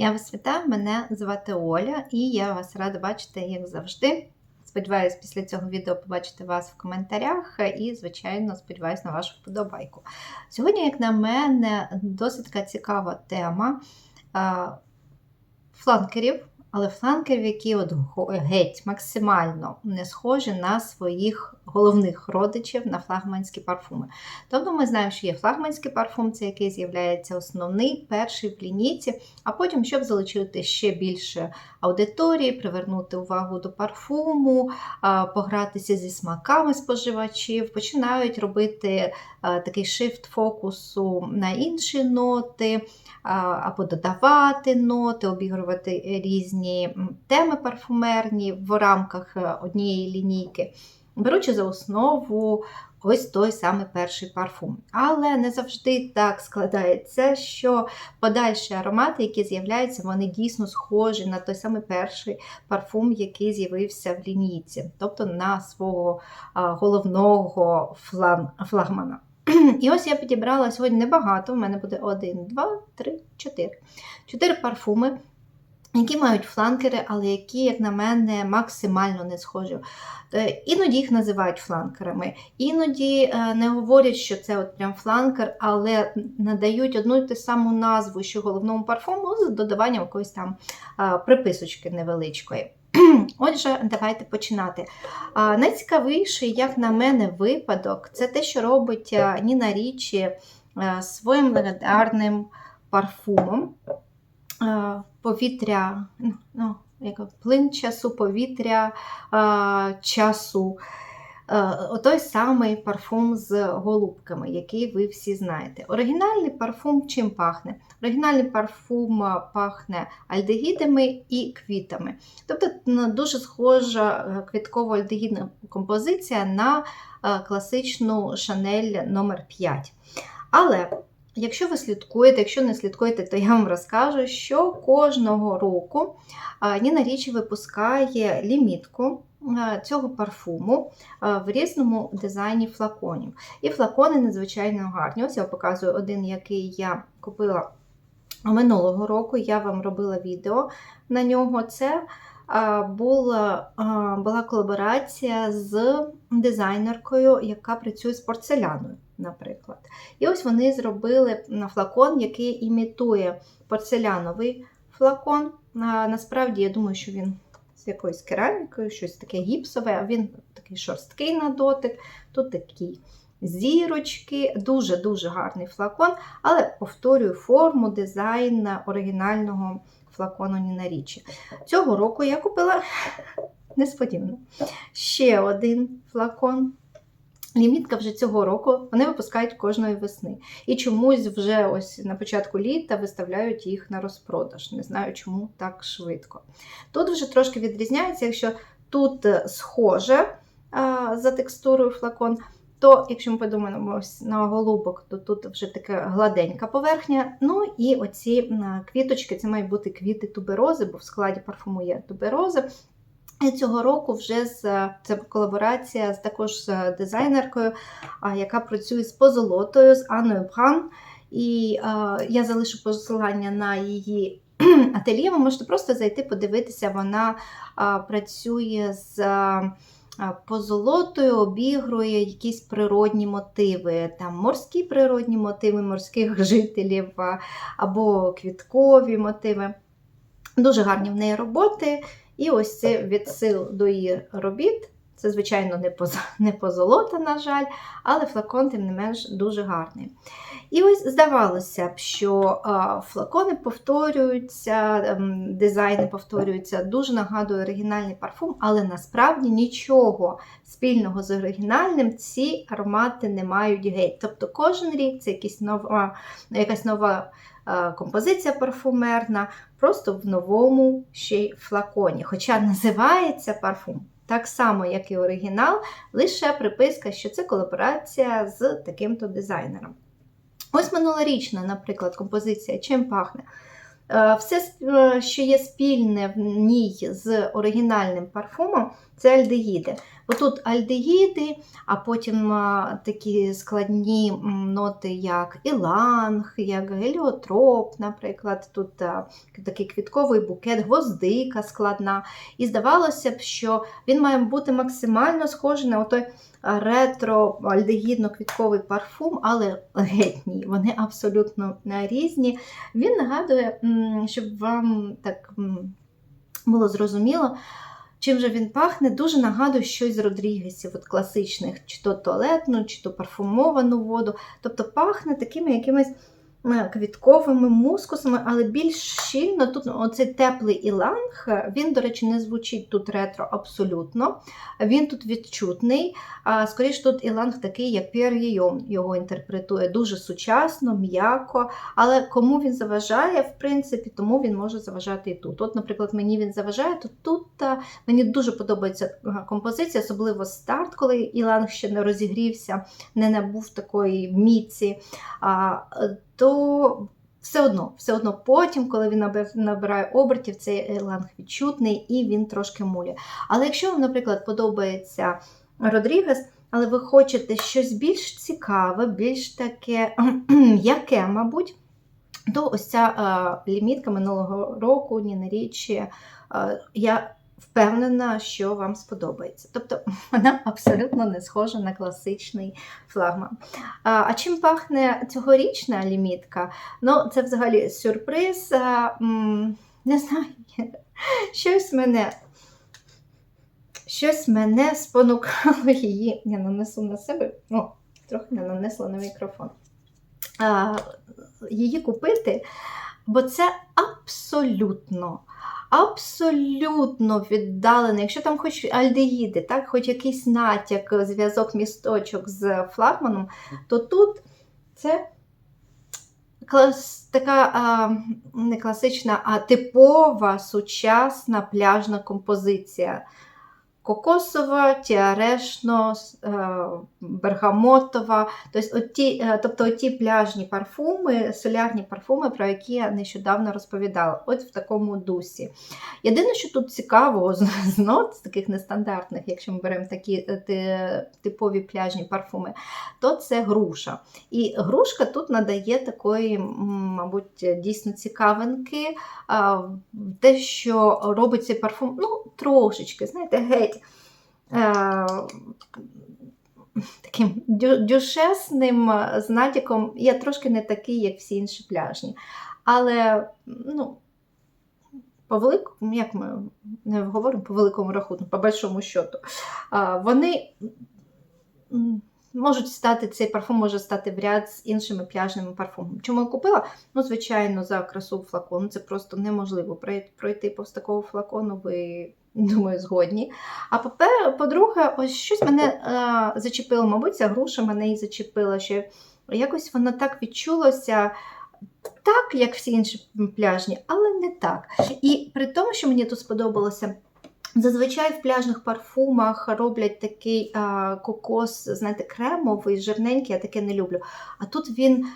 Я вас вітаю, мене звати Оля, і я вас рада бачити, як завжди. Сподіваюсь, після цього відео побачити вас в коментарях і, звичайно, сподіваюся на вашу вподобайку. Сьогодні, як на мене, досить цікава тема фланкерів, але фланкерів, які от геть максимально не схожі на своїх головних родичів на флагманські парфуми. Тобто ми знаємо, що є флагманський парфум, це який з'являється основний, перший в лінійці, а потім, щоб залучити ще більше аудиторії, привернути увагу до парфуму, погратися зі смаками споживачів, починають робити такий шифт фокусу на інші ноти, або додавати ноти, обігрувати різні м, теми парфумерні в рамках е, однієї лінійки беручи за основу ось той самий перший парфум. Але не завжди так складається, що подальші аромати, які з'являються, вони дійсно схожі на той самий перший парфум, який з'явився в лінійці, тобто на свого головного флагмана. І ось я підібрала сьогодні небагато. У мене буде один, два, три, чотири. Чотири парфуми, які мають фланкери, але які, як на мене, максимально не схожі. Е, Іноді їх називають фланкерами, іноді е, не говорять, що це от прям фланкер, але надають одну і ту саму назву, що головному парфуму з додаванням якоїсь там е, приписочки невеличкої. Отже, давайте починати. Найцікавіший, як на мене, випадок це те, що робить Ніна Річі своїм легендарним парфумом. Е, Повітря, ну, ну, як плин часу, повітря е, часу. Е, Отой самий парфум з голубками, який ви всі знаєте. Оригінальний парфум чим пахне? Оригінальний парфум пахне альдегідами і квітами. Тобто дуже схожа квітково-альдегідна композиція на класичну Шанель номер 5 Але Якщо ви слідкуєте, якщо не слідкуєте, то я вам розкажу, що кожного року Ніна Річі випускає лімітку цього парфуму в різному дизайні флаконів. І флакони надзвичайно гарні. Ось я показую один, який я купила минулого року. Я вам робила відео на нього. Це була, була колаборація з дизайнеркою, яка працює з порцеляною, наприклад. І ось вони зробили флакон, який імітує порцеляновий флакон. Насправді, я думаю, що він з якоюсь керамікою, щось таке гіпсове, а він такий шорсткий на дотик, тут такі зірочки, дуже-дуже гарний флакон, але повторюю форму, дизайн оригінального флакону Ніна Річі. Цього року я купила несподівано ще один флакон. Лімітка вже цього року вони випускають кожної весни. І чомусь вже ось на початку літа виставляють їх на розпродаж. Не знаю, чому так швидко. Тут вже трошки відрізняється, якщо тут е, схоже а, за текстурою флакон, то якщо ми подумаємо ось на голубок, то тут вже така гладенька поверхня. Ну і оці квіточки, це мають бути квіти туберози, бо в складі парфуму є туберози. Цього року вже з це колаборація з також з дизайнеркою, яка працює з позолотою, з Анною Бран. І а, я залишу посилання на її ательє. Ви можете просто зайти, подивитися, вона а, працює з а, позолотою, обігрує якісь природні мотиви, там морські природні мотиви морських жителів або квіткові мотиви. Дуже гарні в неї роботи. І ось це відсил до її робіт. Це, звичайно, не поза- не позолота, на жаль, але флакон, тим не менш, дуже гарний. І ось здавалося б, що флакони повторюються, ем, дизайни повторюються, дуже нагадує оригінальний парфум, але насправді нічого спільного з оригінальним ці аромати не мають геть. Тобто кожен рік це якась нова, якась нова композиція парфумерна, просто в новому ще й флаконі. Хоча називається парфум так само, як і оригінал, лише приписка, що це колаборація з таким-то дизайнером. Ось минулорічна, наприклад, композиція Чим пахне. Е, Все, е, що є спільне в ній з оригінальним парфумом, це альдегіди. Отут альдегіди, а потім такі складні ноти, як іланг, як геліотроп, наприклад, тут такий квітковий букет, гвоздика складна. І здавалося б, що він має бути максимально схожий на той ретро альдегідно-квітковий парфум, але геть ні, вони абсолютно різні. Він нагадує, щоб вам так було зрозуміло. Чим же він пахне, дуже нагадує щось з Родрігесів, от класичних, чи то туалетну, чи то парфумовану воду. Тобто пахне такими якимись квітковими мускусами, але більш щільно. Тут оцей теплий іланг, він, до речі, не звучить тут ретро абсолютно. Він тут відчутний. Скоріше, тут іланг такий, як П'єр його інтерпретує дуже сучасно, м'яко. Але кому він заважає, в принципі, тому він може заважати і тут. От, наприклад, мені він заважає, то тут а, мені дуже подобається композиція, особливо старт, коли іланг ще не розігрівся, не набув такої міці. То все одно, все одно потім, коли він набирає обертів, цей еланг відчутний і він трошки муляє. Але якщо вам, наприклад, подобається Родрігес, але ви хочете щось більш цікаве, більш таке м'яке, мабуть, то ось ця е, лімітка минулого року, ні на річі, е, я впевнена, що вам сподобається. Тобто вона абсолютно не схожа на класичний флагман. А, а чим пахне цьогорічна лімітка? Ну, це взагалі сюрприз. А, м, не знаю, щось мене. Щось мене спонукало її. Я нанесу на себе, ну, трохи не нанесла на мікрофон. А, її купити, бо це абсолютно, абсолютно віддалений. Якщо там хоч альдегіди, так, хоч якийсь натяк, зв'язок місточок з флагманом, то тут це клас, така а, не класична, а типова сучасна пляжна композиція. Кокосова, тіарешно, е, бергамотова, тобто оті, е, тобто оті пляжні парфуми, солярні парфуми, про які я нещодавно розповідала, от в такому дусі. Єдине, що тут цікаво з нот, з таких нестандартних, якщо ми беремо такі е, типові пляжні парфуми, то це груша. І грушка тут надає такої, мабуть, дійсно цікавинки. Те, що робить цей парфум, ну, трошечки, знаєте, геть. е, Таким дю- дюшесним з натяком, я трошки не такий, як всі інші пляжні. Але, ну, по великому, як ми не говоримо по великому рахунку, по большому счету, вони можуть стати, цей парфум може стати в ряд з іншими пляжними парфумами. Чому я купила? Ну, звичайно, за красу флакону. Це просто неможливо пройти повз такого флакону, ви, думаю, згодні. А по-друге, ось щось мене е, зачепило, мабуть, ця груша мене і зачепила, що якось воно так відчулося. Так, як всі інші пляжні, але не так. І при тому, що мені тут сподобалося, зазвичай в пляжних парфумах роблять такий а, кокос, знаєте, кремовий, жирненький, я таке не люблю. А тут він,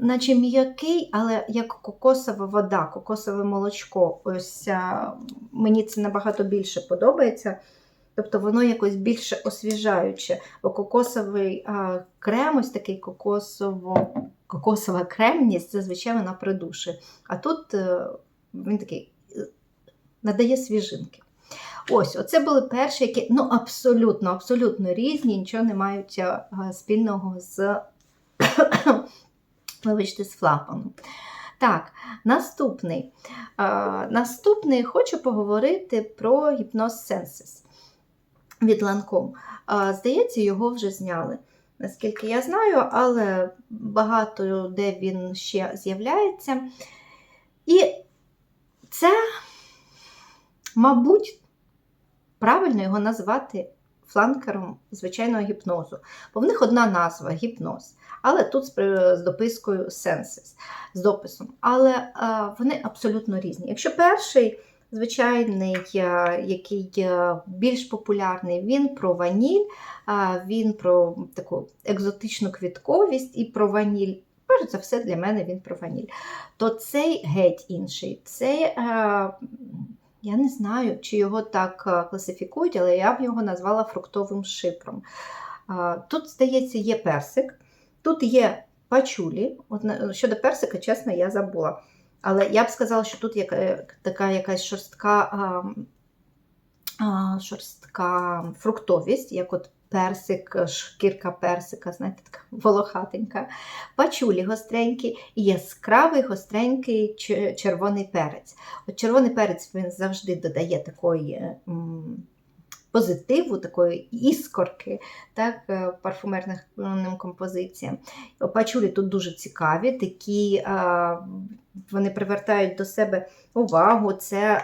наче м'який, але як кокосова вода, кокосове молочко. Ось мені це набагато більше подобається. Тобто воно якось більше освіжаюче, бо кокосовий а, крем, ось такий кокосово, кокосова кремність, зазвичай вона придушує. А тут е, він такий е, надає свіжинки. Ось, оце були перші, які ну, абсолютно, абсолютно різні, нічого не мають е, спільного з, вибачте, з флаконом. Так, наступний. Е, наступний хочу поговорити про гіпноз Senses від Lancome. Е, Здається, його вже зняли. Наскільки я знаю, але багато де він ще з'являється. І це, мабуть, правильно його назвати фланкером звичайного гіпнозу. Бо в них одна назва гіпноз. Але тут з, допискою Senses, з дописом. Але вони абсолютно різні. Якщо перший звичайний, який більш популярний, він про ваніль, він про таку екзотичну квітковість і про ваніль. Перш за все, для мене він про ваніль. То цей геть інший. Це, Я не знаю, чи його так е, класифікують, але я б його назвала фруктовим шипром. Тут, здається, є персик, тут є пачулі. Щодо персика, чесно, я забула. Але я б сказала, що тут є е, така якась шорстка, шорстка фруктовість, як от персик, шкірка персика, знаєте, така волохатенька. Пачулі гостренькі і яскравий гостренький червоний перець. От червоний перець він завжди додає такої м, позитиву, такої іскорки так, е, парфумерним композиціям. Пачулі тут дуже цікаві, такі вони привертають до себе увагу. Це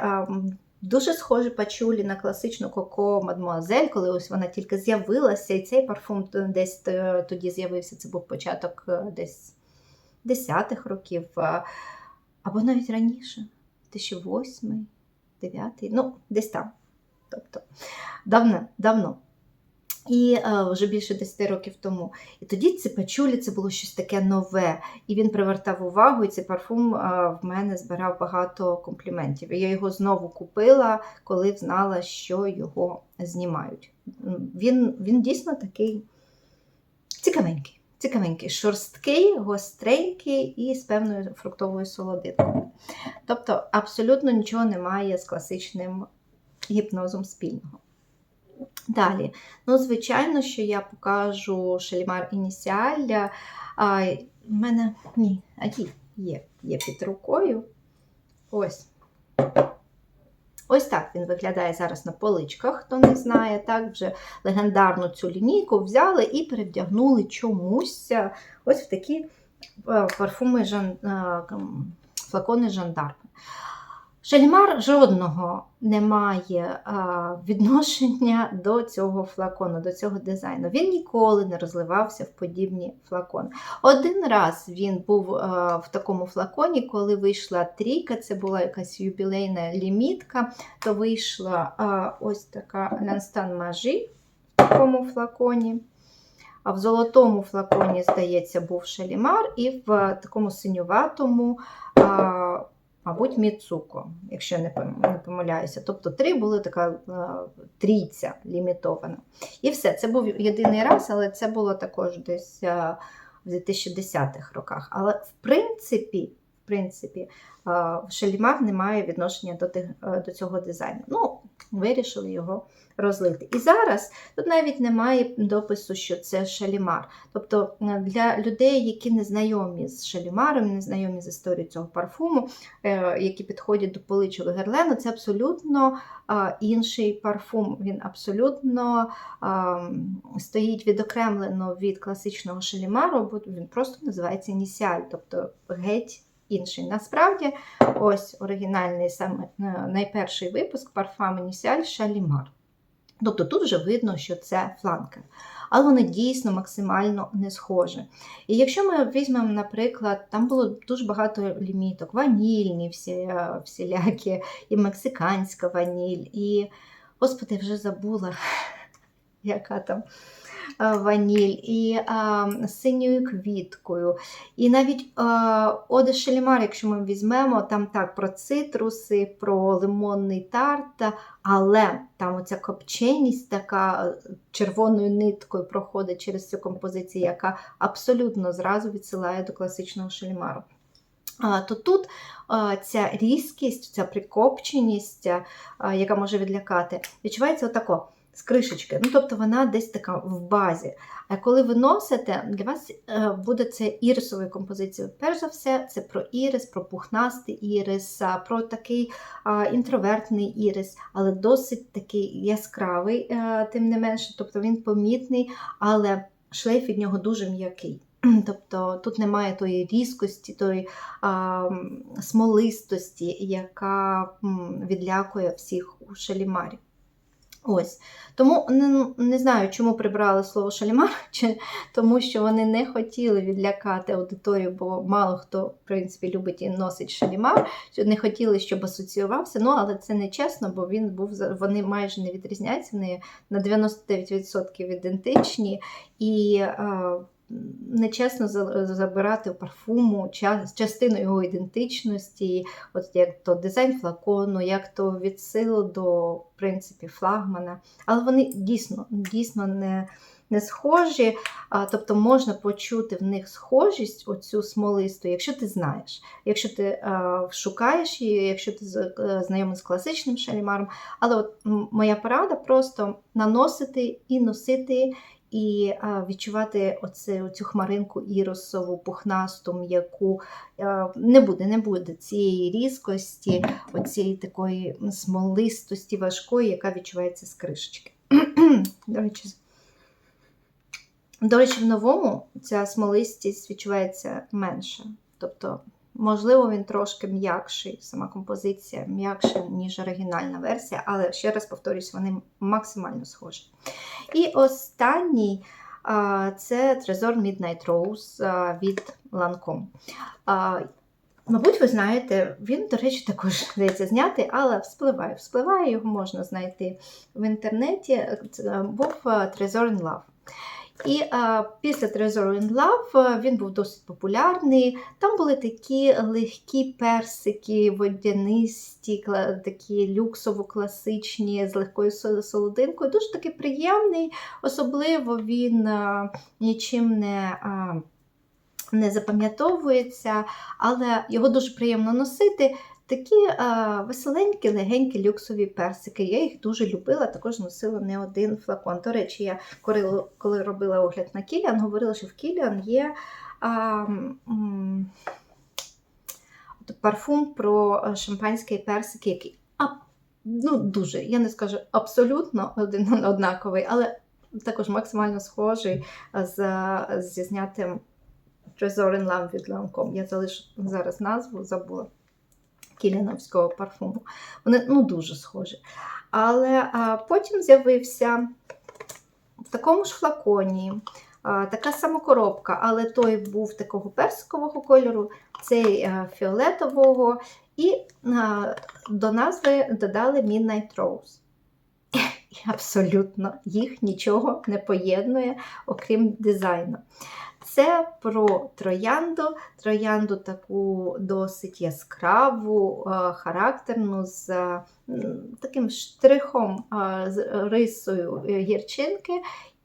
Дуже схожі пачулі на класичну Коко Мадмуазель, коли ось вона тільки з'явилася, і цей парфум десь е, тоді з'явився. Це був початок е, десь 10-х років, е, або навіть раніше, 2008, 2009, ну, десь там. Тобто давно, давно. І е, вже більше 10 років тому. І тоді ці пачулі це було щось таке нове. І він привертав увагу, і цей парфум е, в мене збирав багато компліментів. І я його знову купила, коли знала, що його знімають. Він, він дійсно такий цікавенький. Цікавенький, шорсткий, гостренький і з певною фруктовою солодинкою. Тобто абсолютно нічого немає з класичним гіпнозом спільного. Далі, ну, звичайно, що я покажу Шалімар Ініціаль. В мене ні, а є, є, під рукою. Ось. Ось так він виглядає зараз на поличках, хто не знає. Так, вже легендарну цю лінійку взяли і перевдягнули чомусь е, ось в такі е, парфуми е, флакони жандарми. Шалімар жодного не має а, відношення до цього флакону, до цього дизайну. Він ніколи не розливався в подібні флакони. Один раз він був а, в такому флаконі, коли вийшла трійка, це була якась юбілейна лімітка, то вийшла а, ось така Лянстан Мажі в такому флаконі. А в золотому флаконі, здається, був шалімар, і в такому синюватому. Мабуть, Міцуко, якщо не пом- помиляюся. Тобто три були така е, трійця лімітована. І все. Це був єдиний раз, але це було також десь е, в 2010-х роках. Але в принципі, принципі, е, Шалімар не має відношення до, тих, е, до цього дизайну. Ну, вирішили його розлити. І зараз тут навіть немає допису, що це шалімар. Тобто е, для людей, які не знайомі з шалімаром, не знайомі з історією цього парфуму, які підходять до поличок Герлену, це абсолютно інший парфум. Він абсолютно стоїть відокремлено від класичного шалімару, бо він просто називається ініціаль, тобто геть. Інший. Насправді, ось оригінальний саме е, найперший випуск парфам Ініціаль Шалімар. Тобто тут вже видно, що це фланкер. Але вони дійсно максимально не схожі. І якщо ми візьмемо, наприклад, там було дуже багато ліміток, ванільні всі, е, всілякі, і мексиканська ваніль, і, господи, вже забула, яка там ваніль, і а, синьою квіткою. І навіть а, Оде Шелімар, якщо ми візьмемо, там так про цитруси, про лимонний тарт, але там оця копченість така е, червоною ниткою проходить через цю композицію, яка абсолютно зразу відсилає до класичного шелімару. То тут ця різкість, ця прикопченість, яка може відлякати, відчувається отако з кришечки. Ну, тобто вона десь така в базі. А коли ви носите, для вас е, буде це ірисовою композицією. Перш за все, це про ірис, про пухнастий ірис, про такий інтровертний ірис, але досить такий яскравий, е, тим не менше, тобто він помітний, але шлейф від нього дуже м'який. Тобто тут немає тої різкості, тої а, смолистості, яка м, відлякує всіх у шалімарі. Ось. Тому не, не знаю, чому прибрали слово шалімар, чи тому що вони не хотіли відлякати аудиторію, бо мало хто, в принципі, любить і носить шалімар, не хотіли, щоб асоціювався. Ну, але це не чесно, бо він був вони майже не відрізняються, вони на 99% ідентичні. І е, нечесно забирати у парфуму ча- частину його ідентичності, от як то дизайн флакону, як то від силу до в принципі флагмана. Але вони дійсно, дійсно не, не схожі. А, тобто можна почути в них схожість, оцю смолисту, якщо ти знаєш, якщо ти е, шукаєш її, якщо ти е, знайомий з класичним шалімаром. Але от моя порада просто наносити і носити. І відчувати оце, оцю хмаринку іросову, пухнасту, м'яку. Не буде, не буде цієї різкості, оцієї такої смолистості важкої, яка відчувається з кришечки. До речі, до речі, в новому ця смолистість відчувається менше. Тобто, можливо, він трошки м'якший, сама композиція м'якша, ніж оригінальна версія, але ще раз повторюсь, вони максимально схожі. І останній це Trezor Midnight Rose від Lancome. Мабуть, ви знаєте, він, до речі, також здається знятий, але вспливає. Вспливає, його можна знайти в інтернеті. Був Trezor in Love. І а, після Trezor in Love він був досить популярний. Там були такі легкі персики, водянисті, такі люксово-класичні, з легкою солодинкою. Дуже такий приємний, особливо він а, нічим не. А, не запам'ятовується, але його дуже приємно носити. Такі а, веселенькі, легенькі люксові персики. Я їх дуже любила, також носила не один флакон. До речі, я коли, робила огляд на Кіліан, говорила, що в Кіліан є а, м, парфум про е, шампанський персик, який а, ну, дуже, я не скажу абсолютно один однаковий, але також максимально схожий з, зі знятим Trezor in Love від Lancome. Я залишу зараз назву, забула кіліновського парфуму. Вони ну, дуже схожі. Але а, потім з'явився в такому ж флаконі. а, Така сама коробка, але той був такого персикового кольору, цей а, фіолетового, і а, до назви додали Midnight Rose. І абсолютно їх нічого не поєднує, окрім дизайну. Це про троянду, троянду таку досить яскраву, е, характерну, з е, таким штрихом, е, рисою гірчинки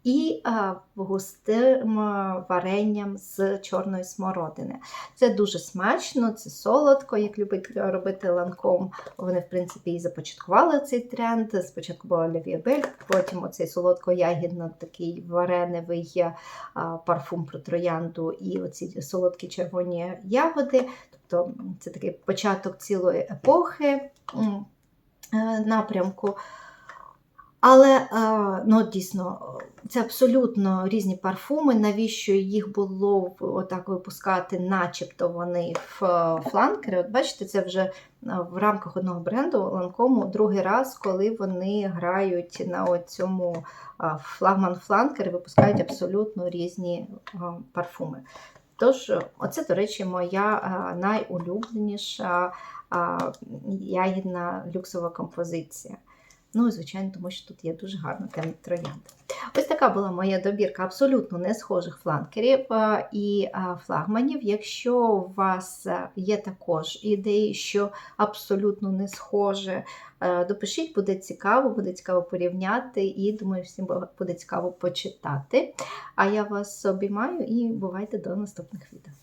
і е, густим е, варенням з чорної смородини. Це дуже смачно, це солодко, як любить робити ланком. Вони, в принципі, і започаткували цей тренд. Спочатку була Левіабель, потім оцей солодко-ягідно такий вареневий е, парфум про троянду і оці солодкі червоні ягоди. Тобто це такий початок цілої епохи напрямку. Але е, ну, дійсно, це абсолютно різні парфуми. Навіщо їх було отак випускати, начебто вони в е, фланкери? От бачите, це вже е, в рамках одного бренду Ланкому другий раз, коли вони грають на цьому флагман фланкер, випускають абсолютно різні парфуми. Тож, оце, до речі, моя найулюбленіша ягідна люксова композиція. Ну, і, звичайно, тому що тут є дуже гарна темна троянда. Ось така була моя добірка абсолютно не схожих фланкерів е, і е, флагманів. Якщо у вас е, є також ідеї, що абсолютно не схоже, допишіть, буде цікаво, буде цікаво порівняти, і думаю, всім буде цікаво почитати. А я вас обіймаю і бувайте до наступних відео.